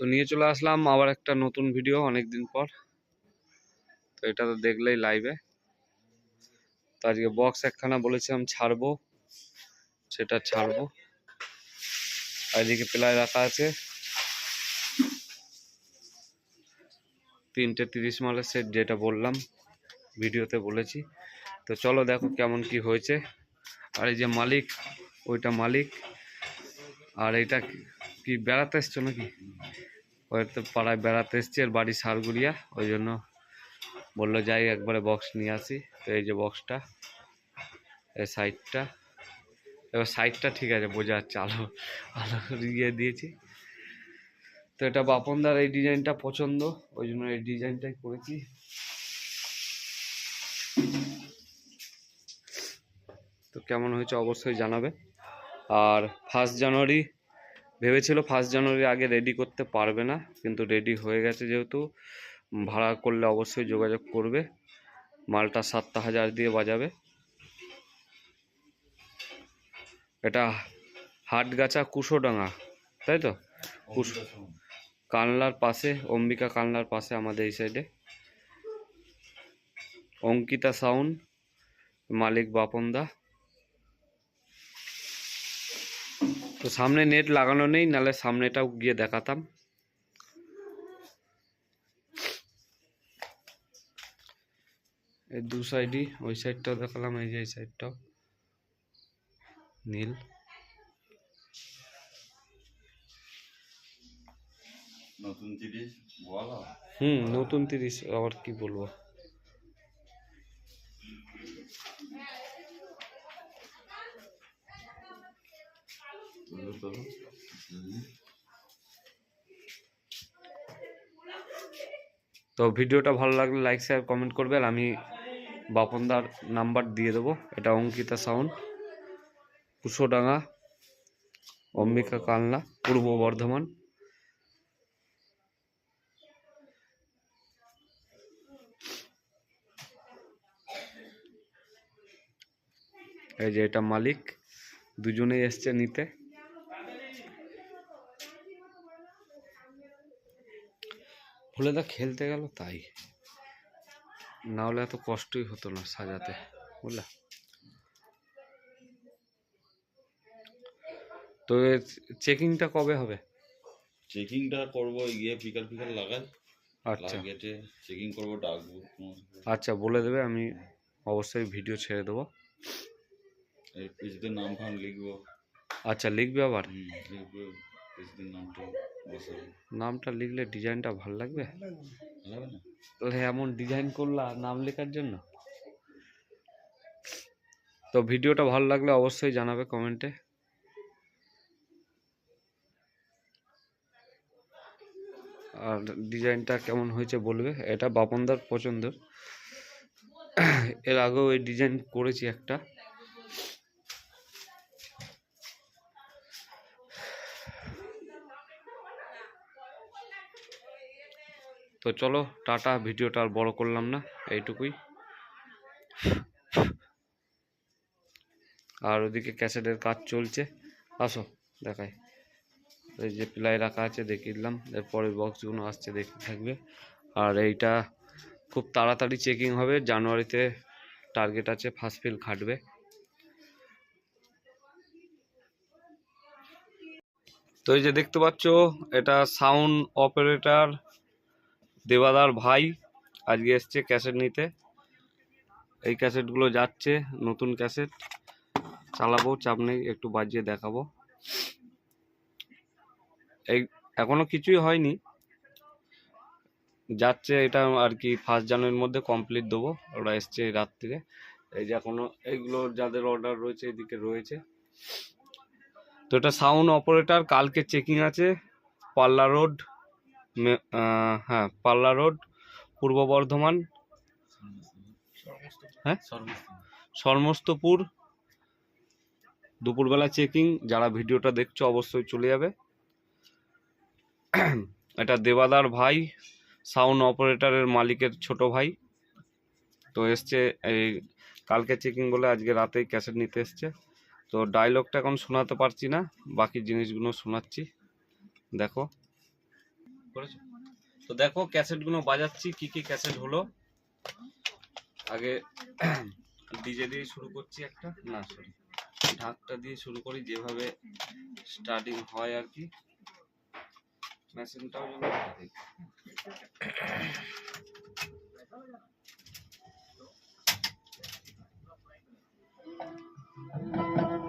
তো নিয়ে চলে আসলাম আবার একটা নতুন ভিডিও অনেক দিন পর। তো এটা তো দেখলেই লাইভে তো আজকে বক্স একখানা বলেছিলাম ছাড়বো, সেটা ছাড়বো। এদিকে প্লাই রাখা আছে। তিনটে তিরিশ মালের সেট যেটা বললাম ভিডিওতে বলেছি। তো চলো দেখো কেমন কি হয়েছে। আর এই যে মালিক, ওইটা মালিক। আর এটা কি- বেড়াতে এসছো নাকি? হয়তো পাড়ায় বেড়াতে এসছে আর বাড়ি সারগুড়িয়া, ওই জন্য বলল যাই একবারে বক্স নিয়ে আসি। তো এই যে বক্সটা এই সাইডটা এবার সাইডটা ঠিক আছে, বোঝা যাচ্ছে আলো আলো ইয়ে দিয়েছি। তো এটা বাপনদার এই ডিজাইনটা পছন্দ, ওই জন্য এই ডিজাইনটাই করেছি। তো কেমন হয়েছে অবশ্যই জানাবে। আর ফার্স্ট জানুয়ারি ভেবেছিল ফার্স্ট জানুয়ারি আগে রেডি করতে পারবে না কিন্তু রেডি হয়ে গেছে যেহেতু ভাড়া করলে অবশ্যই যোগাযোগ করবে মালটা সাতটা হাজার দিয়ে বাজাবে। এটা হাটগাছা কুশোডাঙ্গা তাই তো? কুশ কানলার পাশে অম্বিকা কানলার পাশে আমাদের এই সাইডে অঙ্কিতা সাউন্ড মালিক বাপনদা তো সামনে নেট লাগানো নেই নালে সামনেটাও গিয়ে দেখাতাম। এই দু সাইডই ওই সাইডটাও দেখালাম এই যে এই সাইডটাও। নীল। নতুন তিরিশ হুম নতুন তিরিশ আবার কি বলব? তো ভিডিওটা ভালো লাগলে লাইক শেয়ার কমেন্ট করবে আর আমি বাপনদার নাম্বার দিয়ে দেবো। এটা অঙ্কিতা সাউন্ড কুশোডাঙ্গা অম্বিকা কালনা, পূর্ব বর্ধমান। এই যে এটা মালিক, দুজনেই এসছে নিতে। ভুলেদা খেলতে গেল তাই। না হলে এত কষ্টই হতো না সাজাতে বুঝলা? তো চেকিংটা কবে হবে? চেকিংটা করব গিয়ে ফিকাল ফিকাল লাগাই। আচ্ছা। গেটে চেকিং করব ডাকবো। আচ্ছা বলে দেবে আমি অবশ্যই ভিডিও ছেড়ে দেবো। এই পিসদের নাম ফাম লিখব। আচ্ছা লিখবে আবার? লিখবে পিসদের নামটা। নামটা লিখলে ডিজাইনটা ভালো লাগবে? তাহলে এমন ডিজাইন করলা নাম লেখার জন্য? তো ভিডিওটা ভালো লাগলে অবশ্যই জানাবে কমেন্টে। আর ডিজাইনটা কেমন হয়েছে বলবে? এটা বাপনদার পছন্দের। এর আগেও এই ডিজাইন করেছি একটা। তো চলো, টাটা, ভিডিওটা আর বড় করলাম না, এইটুকুই। আর ওদিকে ক্যাসেটের কাজ চলছে। আসো, দেখাই। এই যে প্লাই রাখা আছে, দেখিয়ে দিলাম। এরপরে বক্সগুলো আসছে, দেখতে থাকবে। আর এইটা খুব তাড়াতাড়ি চেকিং হবে। জানুয়ারিতে টার্গেট আছে ফার্স্ট ফিল খাটবে। তো এই যে দেখতে পাচ্ছ, এটা সাউন্ড অপারেটর দেবাদার ভাই আজকে এসছে ক্যাসেট নিতে। এই ক্যাসেটগুলো যাচ্ছে, নতুন ক্যাসেট। চালাবো, চাপ নেই, একটু বাজিয়ে দেখাবো। এই, এখনও কিছুই হয়নি। যাচ্ছে এটা আর কি ফার্স্ট জানুয়ারির মধ্যে কমপ্লিট দেবো। ওরা এসছে রাত্রিরে। এই যে এখনও এইগুলো যাদের অর্ডার রয়েছে, এদিকে রয়েছে। তো এটা সাউন্ড অপারেটর কালকে চেকিং আছে, পাল্লা রোড হ্যাঁ পাল্লা রোড, পূর্ব বর্ধমান হ্যাঁ? সর্মস্তপুর দুপুরবেলা চেকিং, যারা ভিডিওটা দেখছ অবশ্যই চলে যাবে। এটা দেবাদার ভাই, সাউন্ড অপারেটরের মালিকের ছোট ভাই। তো এসছে, এই কালকে চেকিং বলে আজকে রাতেই ক্যাসেট নিতে এসছে। তো ডায়লগটা এখন শোনাতে পারছি না, বাকি জিনিসগুলো শোনাচ্ছি। দেখো। করেছ? তো দেখো, ক্যাসেটগুলো বাজাচ্ছি, কি কি ক্যাসেট হলো। আগে ডিজে দিয়ে শুরু করছি একটা। না সরি ঢাকটা দিয়ে শুরু করি, যেভাবে স্টার্টিং হয় আর কি। মেশিনটাও যেন থাকে। মহাদেবের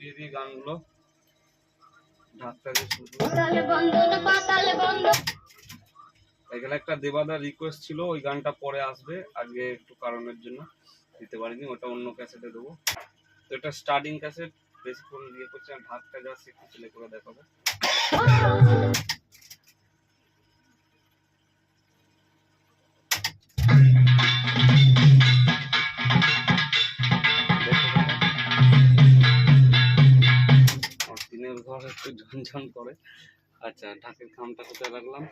গুটিয়ে গানগুলো। ঢাকটা দিয়ে শুরু করি। পাতাল বন্দন পাতাল বন্দন এখানে একটা দেবাদার রিকোয়েস্ট ছিল ওই গানটা পরে আসবে আগে একটু কারণের জন্য। দিতে পারিনি ওটা অন্য ক্যাসেটে দেবো। তো এটা স্টার্টিং ক্যাসেট বেশিক্ষণ ইয়ে করছে ঢাকটা যা একটু ছেলে করে দেখাবো। একটু ঝনঝন করে। আচ্ছা ঢাকের খামটা কোথায় রাখলাম?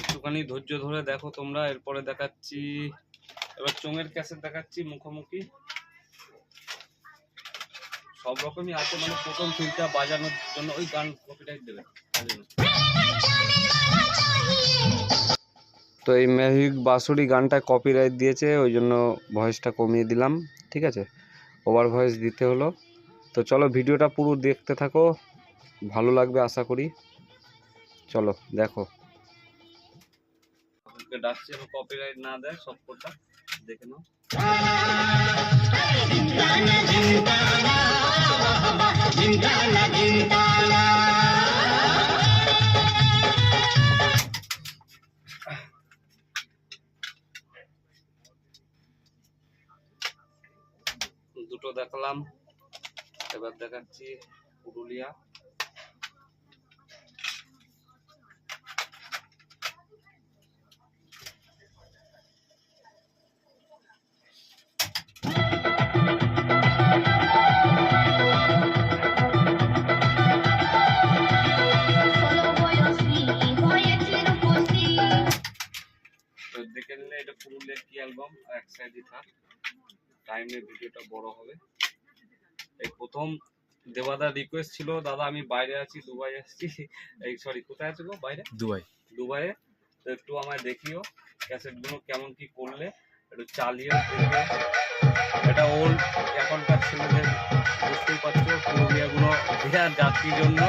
একটুখানি ধৈর্য ধরে দেখো তোমরা, এরপরে দেখাচ্ছি, এবার চোঙের ক্যাসেট দেখাচ্ছি মুখোমুখি। সব রকমই আছে মানে প্রথম ফিলটা বাজানোর জন্য, ওই গান কপিটাইট দেবে। তো এই ম্যাজিক বাঁশুরি গানটা কপিরাইট দিয়েছে, ওই জন্য ভয়েসটা কমিয়ে দিলাম, ঠিক আছে? ওভার ভয়েস দিতে হলো। তো চলো ভিডিওটা পুরো দেখতে থাকো। ভালো লাগবে আশা করি। চলো দেখো। ডাকছে কপিরাইট না দেয় সব কোটা দেখে নাও। দেখালাম এবার দেখাচ্ছি পুরুলিয়া। দেখে নিলে এটা পুরুলিয়ার কি অ্যালবাম এক সাইডই থাক। টাইমে ভিডিওটা বড় হবে। এই প্রথম দেবাদা রিকোয়েস্ট ছিল দাদা আমি বাইরে আছি দুবাই আসছি। এই সরি কোথায় আছো বাইরে? দুবাই। দুবাইয়ে? তো একটু আমায় দেখিও ক্যাসেটগুলো কেমন কি করলে একটু চালিয়ে এটা ওল্ড এখনকার ছেলেদের বুঝতেই পারছ পুরুলিয়াগুলো বিরাট জাতির জন্য।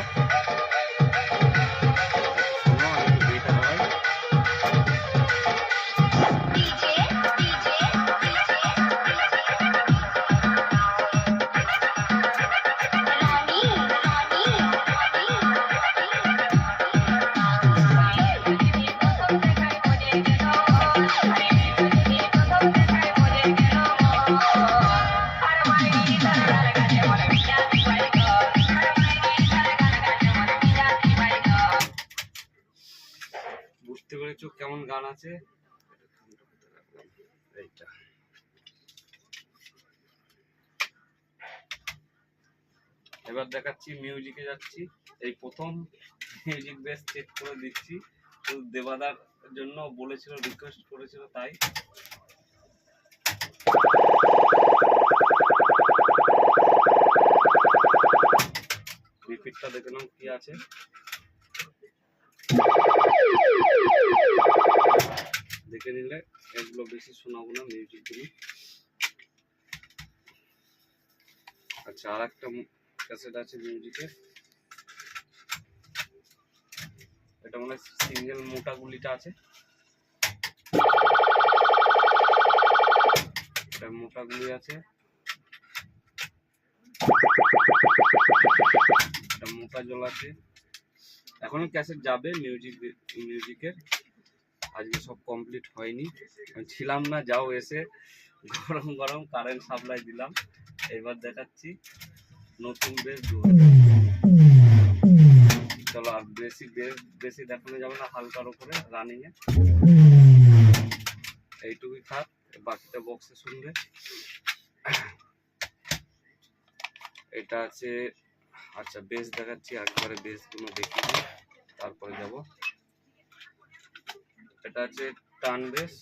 কেমন গান আছে? এইটা। এবার দেখাচ্ছি মিউজিকে যাচ্ছি। এই প্রথম মিউজিক বেস চেক করে দিচ্ছি। শুধু দেবাদার জন্য বলেছিল রিকোয়েস্ট করেছিল তাই। রিপিটটা দেখে নাও কি আছে। দেখে নিলে এগুলো বেশি শোনাবো না মিউজিকগুলো আচ্ছা আর একটা ক্যাসেট আছে মিউজিকের এটা মনে হয় সিঙ্গেল মোটা গুলিটা আছে। এটা মোটা গুলি আছে। এটা মোটা জল আছে। এখনও ক্যাসেট যাবে মিউজিক মিউজিকের আজকে সব কমপ্লিট হয়নি। ছিলাম না যাও এসে গরম গরম কারেন্ট সাপ্লাই দিলাম। এবার দেখাচ্ছি নতুন বেশ চলো আর বেশি বেশি দেখানো যাবে না হালকার উপরে রানিং এ। এইটুকুই থাক বাকিটা বক্সে শুনবে। এটা আছে আচ্ছা বেস দেখাচ্ছি একবারে বেসগুলো দিই, তারপরে যাব। এটা আছে টান বেস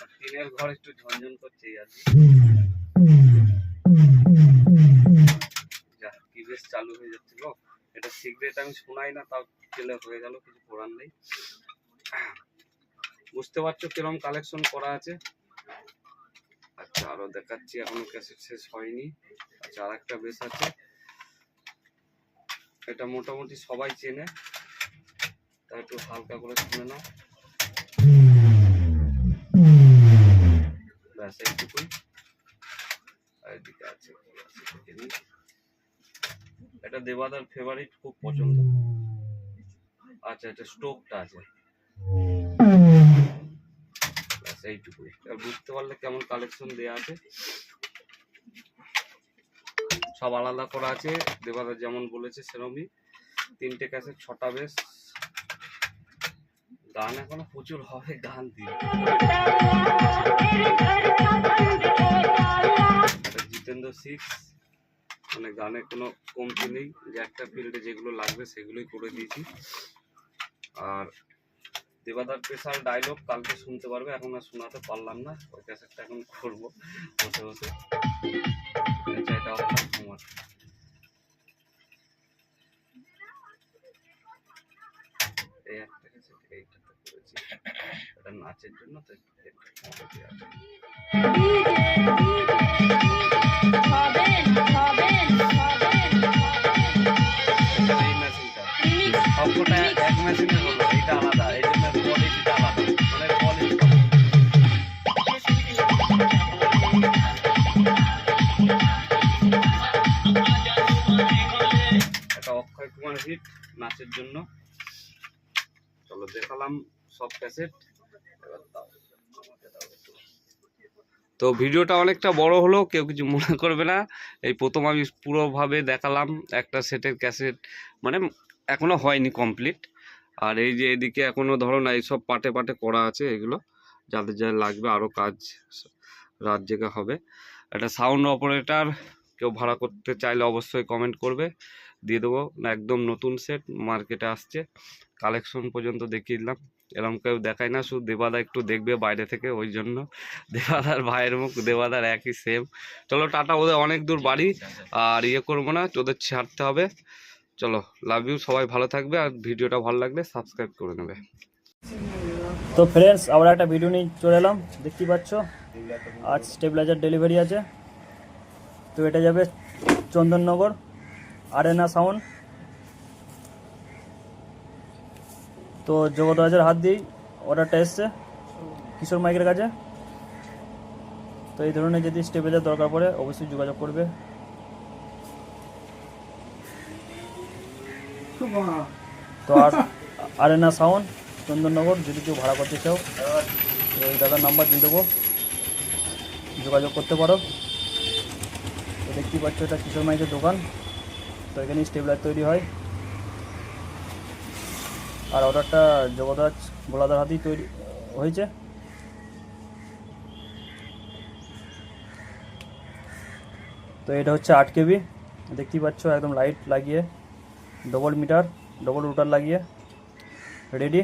আর টিনের ঘর একটু ঝনঝন কি। বেশ চালু হয়ে এটা আমি শোনাই না, তাও চলে হয়ে গেল, কিছু করার নেই। বুঝতে পারছ কিরম কালেকশন করা আছে? আচ্ছা আরও দেখাচ্ছি, এখনও ক্যাসেট শেষ হয়নি। আচ্ছা আর একটা বেশ আছে। এটা মোটামুটি সবাই চেনে। তা একটু হালকা করে শুনে নাও। এইটুকুই। এদিকে আছে। এটা দেবাদার ফেভারিট খুব পছন্দ। আচ্ছা এটা স্টোকটা আছে। এইটুকুই। এবার বুঝতে পারলে কেমন কালেকশন দেয়া আছে। সব আলাদা করা আছে, দেবাদার যেমন বলেছে সেরকমই তিনটে ক্যাসেট ছটা বেশ। গান এখনও প্রচুর হবে, গান দিয়ে। জিতেন্দ্র সিক্স মানে গানে কোনো কমতি নেই। যে একটা ফিল্ডে যেগুলো লাগবে সেগুলোই করে দিয়েছি। আর দেবাদার স্পেশাল ডায়লগ কালকে শুনতে পারবে এখন আর শোনাতে পারলাম না ওই ক্যাসেটটা এখন করব বসে বসে। এটা অক্ষয় এই একটা ক্যাসেট এইটাতে করেছি। এটা নাচের জন্য তো এটা এটা সবকটা এক মেশিনে হলো এটা আলাদা এই হিট নাচের জন্য। চলো দেখালাম সব ক্যাসেট। তো ভিডিওটা অনেকটা বড় হলো কেউ কিছু মনে করবে না। এই প্রথম আমি পুরোভাবে দেখালাম একটা সেটের ক্যাসেট মানে এখনও হয়নি কমপ্লিট আর এই যে এদিকে এখনও ধরো না, এইসব পাটে পাটে করা আছে এগুলো। যাদের যা লাগবে আরও কাজ রাত জেগে হবে। একটা সাউন্ড অপারেটর কেউ ভাড়া করতে চাইলে অবশ্যই কমেন্ট করবে। দিয়ে দেবো। একদম নতুন সেট মার্কেটে আসছে। কালেকশন পর্যন্ত দেখিয়ে দিলাম। এরকম কেউ দেখায় না, শুধু দেবাদা একটু দেখবে বাইরে থেকে, ওই জন্য। দেবাদার ভাইয়ের মুখ দেবাদার একই সেম চলো, টাটা, ওদের অনেক দূর বাড়ি। আর ইয়ে করব না ওদের ছাড়তে হবে। চলো লাভ ইউ সবাই ভালো থাকবে। আর ভিডিওটা ভালো লাগলে সাবস্ক্রাইব করে নেবে। তো ফ্রেন্ডস আবার একটা ভিডিও নিয়ে চলে এলাম। দেখতেই পাচ্ছ, আজ স্টেবিলাইজার ডেলিভারি আছে। তো এটা যাবে চন্দননগর। আরেনা সাউন্ড তো জগৎরাজের হাত দিয়েই অর্ডারটা এসছে কিশোর মাইকের কাছে। তো এই ধরনের যদি স্টেবিলাইজার দরকার পড়ে অবশ্যই যোগাযোগ করবে। তো আর আরেনা সাউন্ড চন্দননগর যদি কেউ ভাড়া করতে চাও তো এই দাদার নাম্বার দিয়ে দেবো। যোগাযোগ করতে পারো। তো দেখতেই পাচ্ছ এটা কিশোর মাইকের দোকান। তো এখানে স্টেবিলার তৈরি হয়। আর অর্ডারটা জগদাজ গোলাদার হাতেই তৈরি হয়েছে। তো এটা হচ্ছে আট কেবি। দেখতেই পাচ্ছ, একদম লাইট লাগিয়ে ডবল মিটার ডবল রুটার লাগিয়ে রেডি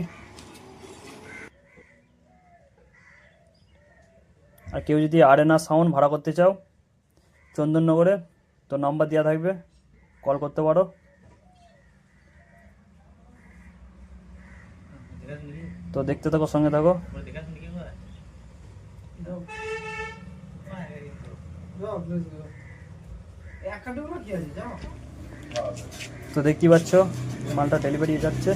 আর কেউ যদি আরেনা সাউন্ড ভাড়া করতে চাও, চন্দননগরে, তো নাম্বার দেওয়া থাকবে। কল করতে পারো। তো দেখতে থাকো সঙ্গে থাকো। তো দেখতে পাচ্ছ মালটা ডেলিভারি যাচ্ছে।